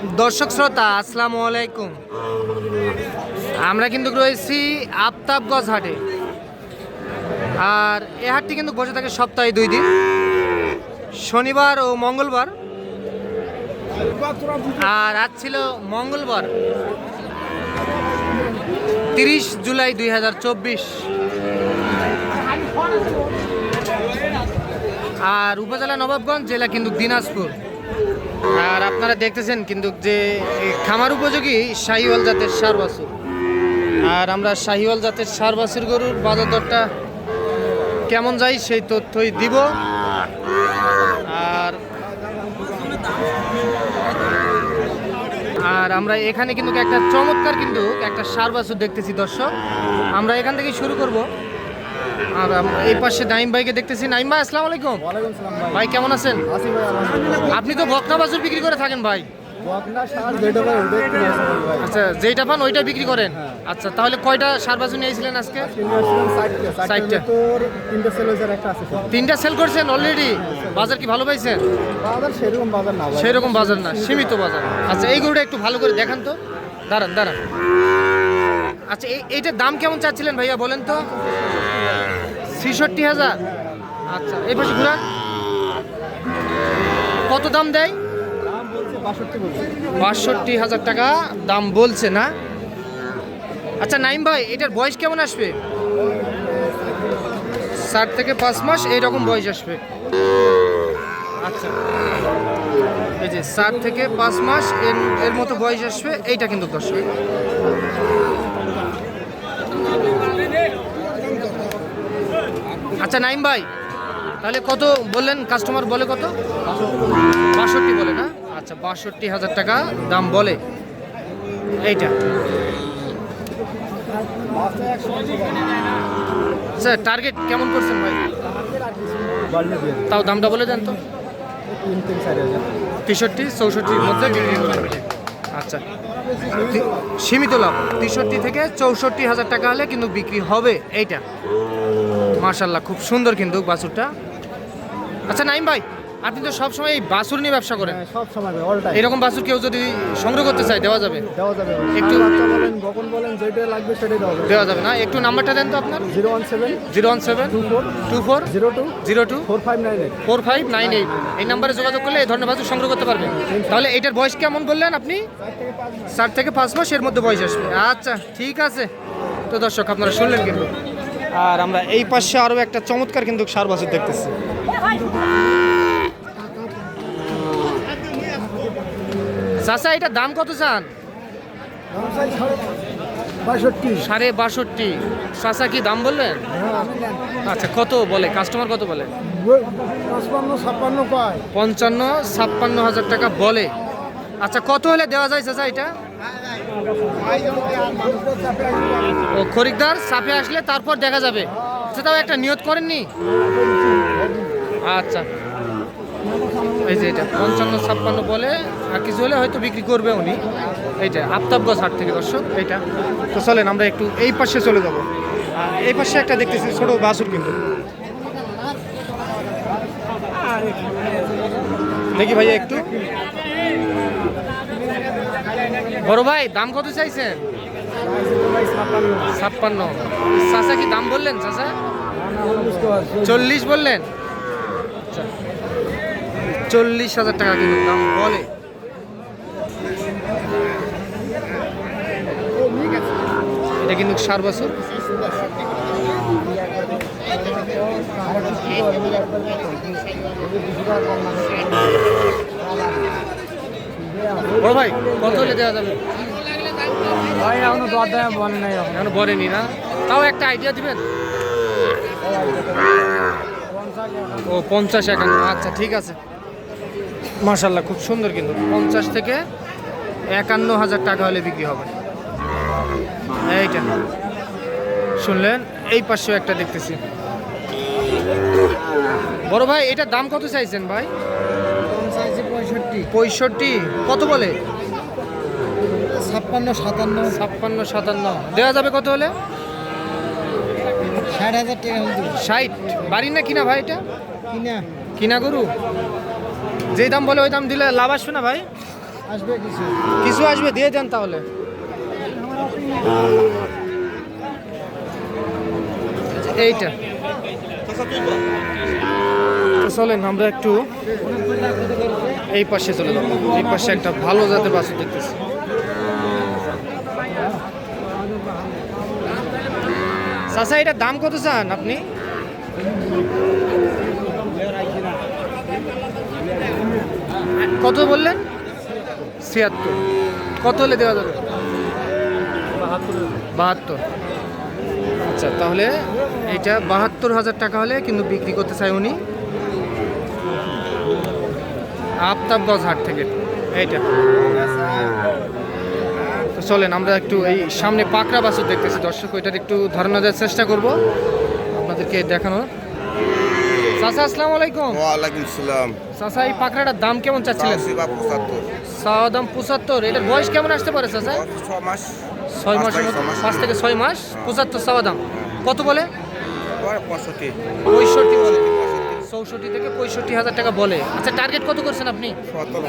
দর্শক শ্রোতা, আসসালামু আলাইকুম। আমরা কিন্তু রয়েছি আফতাবগঞ্জ হাটে। আর এ হাটটি কিন্তু বসে থাকে সপ্তাহে দুই দিন, শনিবার ও মঙ্গলবার। আর আজ ছিল মঙ্গলবার, তিরিশ জুলাই দুই হাজার চব্বিশ। আর উপজেলা নবাবগঞ্জ, জেলা কিন্তু দিনাজপুর। আর আপনারা দেখতেছেন কিন্তু যে খামার উপযোগী শাহিওয়াল জাতের সার বাছুর। আর আমরা শাহিওয়াল জাতের সার বাছুর গরুর বাজার দরটা কেমন যায় সেই তথ্যই দিব। আর আর আমরা এখানে কিন্তু একটা চমৎকার কিন্তু একটা সার বাছুর দেখতেছি দর্শক। আমরা এখান থেকে শুরু করব। আর এই পাশে নাইম ভাইকে দেখতেছি। নাইম ভাই আসসালামু আলাইকুম। ভাই। কেমন আছেন? আপনি তো বকনা বাছুর বিক্রি করে থাকেন ভাই। যেটা আচ্ছা যেইটা পান ওইটা বিক্রি করেন? আচ্ছা তাহলে কয়টা সার বাছুর নিয়েছিলেন আজকে? তিনটা সেল করছেন অলরেডি বাজার কি ভালো পাইছেন? বাজার সেরকম বাজার না বাজার সীমিত বাজার। আচ্ছা এই গরুটা একটু ভালো করে দেখান তো। দাঁড়ান দাঁড়ান। আচ্ছা এই এইটার দাম কেমন চাচ্ছিলেন ভাইয়া বলেন তো। ছেষট্টি হাজার। আচ্ছা এই পাশে ঘুরান। কত দাম দেয়? বাষট্টি হাজার টাকা, দাম বলছে না। আচ্ছা নাইম ভাই, এটার বয়স কেমন আসবে? চার থেকে পাঁচ মাস, এইরকম বয়স আসবে। আচ্ছা এই যে চার থেকে পাঁচ মাস, এর এর মতো বয়স আসবে, এইটা কিন্তু দর্শক। আচ্ছা নাইম ভাই, তাহলে কত বললেন? কাস্টমার বলে কত? বাষট্টি বলে না? আচ্ছা বাষট্টি হাজার টাকা দাম বলে। এইটা। আচ্ছা টার্গেট কেমন করছেন ভাই। তাও দামটা বলে দেন তো। তেষট্টি, চৌষট্টির মধ্যে আচ্ছা। সীমিত লাভ, তেষট্টি থেকে চৌষট্টি হাজার টাকা হলে কিন্তু বিক্রি হবে। এইটা। মার্শাল্লাহ খুব সুন্দর কিন্তু বাছুরটা। আচ্ছা নাইম ভাই আপনি তো সবসময় এই বাছুর নিয়ে ব্যবসা করেন। সব সময় অল টাইম এরকম বাছুর কেউ যদি সংগ্রহ করতে চায় দেওয়া যাবে? দেওয়া যাবে একটু- বলেন বকন বলেন যেটা লাগবে সেটাই দেওয়া যাবে। দেওয়া যাবে না? একটু নাম্বারটা দেন তো আপনার। Zero one seven zero one seven two four two four zero two zero two four five nine eight. Four five nine eight. এই নাম্বারে যোগাযোগ করলে এই ধরনের বাছুর সংগ্রহ করতে পারবেন তাহলে এটার বয়স কেমন বললেন আপনি? চার থেকে পাঁচ মাস এর মধ্যে বয়স আসবে। আচ্ছা ঠিক আছে। তো দর্শক আপনারা শুনলেন কিন্তু। আর আমরা এই পাশে আরও একটা চমৎকার কিন্তু সার দেখতেছি। চাচা এটার দাম কত চান? সাড়ে বাষট্টি। চাচা, কি দাম বললেন আচ্ছা কত বলে? কাস্টমার কত বলে? পঞ্চান্ন, ছাপ্পান্ন হাজার টাকা বলে। আচ্ছা কত হলে দেওয়া যায় চাচা এটা? ও খরিদ্দার সাপে আসলে তারপর দেখা যাবে। সেটাও একটা নিয়ত করেননি? আচ্ছা। এই যে এটা পঞ্চান্ন ছাপ্পান্ন বলে আর কিছু হলে হয়তো বিক্রি করবে উনি। এইটা আফতাবগঞ্জ হাট থেকে দর্শক এইটা। তো চলেন আমরা একটু এই পাশে চলে যাব। এই পাশে একটা দেখতেছি ছোট বাসুর কিন্তু। দেখি ভাইয়া একটু। বড় ভাই দাম কত চাইছেন? ছাপ্পান্ন। চাচা কি দাম বললেন, চাচা? চল্লিশ বললেন। চল্লিশ হাজার টাকা কিন্তু দাম বলে। এটা কিন্তু সার বছর। বড় ভাই, কত হলে দেওয়া যাবে? ভাই এখনও দর দাম বলে নাই এখন। এখনও বলেনি না? তাও একটা আইডিয়া দিবেন? ও পঞ্চাশ একান্ন। আচ্ছা ঠিক আছে। মার্শাল্লাহ খুব সুন্দর কিন্তু। পঞ্চাশ থেকে একান্ন হাজার টাকা হলে বিক্রি হবে। এইটা। শুনলেন? এই পাশেও একটা দেখতেছি। বড় ভাই এটার দাম কত চাইছেন ভাই? পঁয়ষট্টি। পঁয়ষট্টি। কত বলে? ছাপ্পান্ন সাতান্ন। ছাপ্পান্ন সাতান্ন। দেওয়া যাবে কত হলে? ষাট হাজার টাকা ষাট। বাড়ি না কিনা ভাই এটা? কিনা। কিনা গরু? যেই দাম বলে ওই দাম দিলে লাভ আসবে না ভাই? আসবে কিছু। কিছু আসবে দিয়ে দেন তাহলে। এইটা। চলেন আমরা একটু এই পাশে চলে যাব। এই পাশে একটা ভালো জাতের বাছুর দেখতেছি। চাচা, এটার দাম কত চান আপনি? কত বললেন? ছিয়াত্তর। কত হলে দেওয়া যাবে? বাহাত্তর। আচ্ছা তাহলে এটা বাহাত্তর হাজার টাকা হলে কিন্তু বিক্রি করতে চাই উনি। আফতাবগঞ্জ হাট থেকে। এইটা। তো চলেন আমরা একটু এই সামনে পাকড়া বাসুর দেখতেছি। দর্শক ওইটার একটু ধারণা দেওয়ার চেষ্টা করব। আপনাদেরকে দেখানোর। চাচা আসসালামু আলাইকুম। ওয়ালাইকুম সালাম। চাচা এই পাকড়াটার দাম কেমন চাচ্ছিলেন? চাওয়া দাম পঁচাত্তর। এটার বয়স কেমন আসতে পারে চাচা? ছ মাস। ছয় মাসের মতো মাস। পাঁচ থেকে ছয় মাস। পঁচাত্তর চাওয়া দাম। কত বলে? পঁয়ষট্টি। পঁয়ষট্টি বলে। চৌষট্টি থেকে পঁয়ষট্টি হাজার টাকা বলে। আচ্ছা টার্গেট কত করছেন আপনি? সত্তর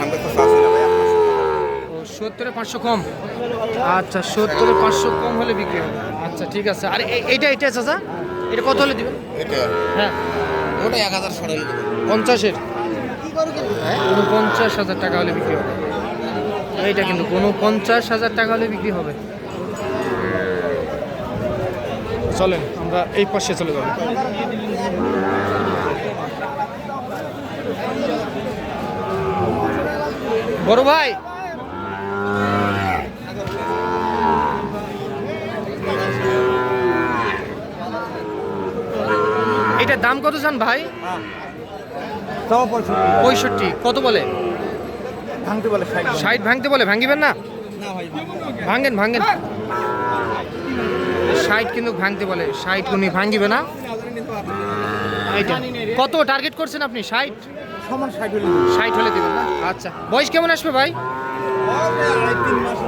সত্তরে পাঁচশো কম। আচ্ছা সত্তরে পাঁচশো কম হলে বিক্রি হবে। আচ্ছা ঠিক আছে। আর এইটা এটা চাচা? এটা কত হলে দিবেন? এটা। হ্যাঁ। ওটা এক হাজার সাড়ে দেবো পঞ্চাশের? উনপঞ্চাশ হাজার টাকা হলে বিক্রি হবে। এইটা কিন্তু কোনো পঞ্চাশ হাজার টাকা হলে বিক্রি হবে। চলেন আমরা এই পাশে চলে যাব। বড় ভাই দাম কত চান ভাই? পঁয়ষট্টি। কত বলে? ভাঙতে বলে ভাঙতে বলে, ভাঙিবেন না? ভাঙেন ভাঙেন। ষাট কিন্তু ভাঙতে বলে, ষাট উনি ভাঙিবে না। কত টার্গেট করছেন আপনি সমান ষাট হলে দেবেন না? আচ্ছা। বয়স কেমন আসবে ভাই?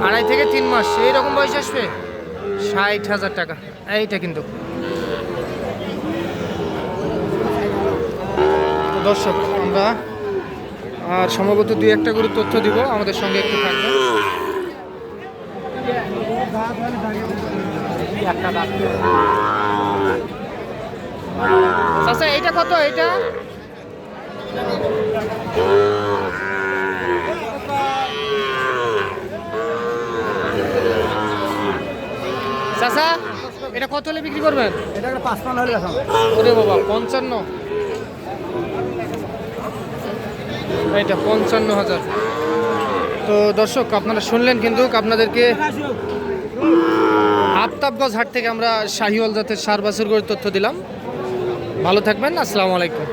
আড়াই থেকে তিন মাস। এইরকম বয়স আসবে? ষাট হাজার টাকা। এইটা কিন্তু। দর্শক আমরা আর সম্ভবত দুই একটা করে তথ্য দিব আমাদের সঙ্গে একটু থাকবে আচ্ছা এইটা কত এটা এটা কত হলে বিক্রি করবেন? এটা একটা পাঁচ পান হলে ওরে বাবা পঞ্চান্ন। এইটা পঞ্চান্ন হাজার তো দর্শক, আপনারা শুনলেন কিন্তু আপনাদেরকে আফতাবগঞ্জ হাট থেকে আমরা শাহিওয়াল জাতের সার বাছুর করে তথ্য দিলাম। ভালো থাকবেন, আসসালামু আলাইকুম।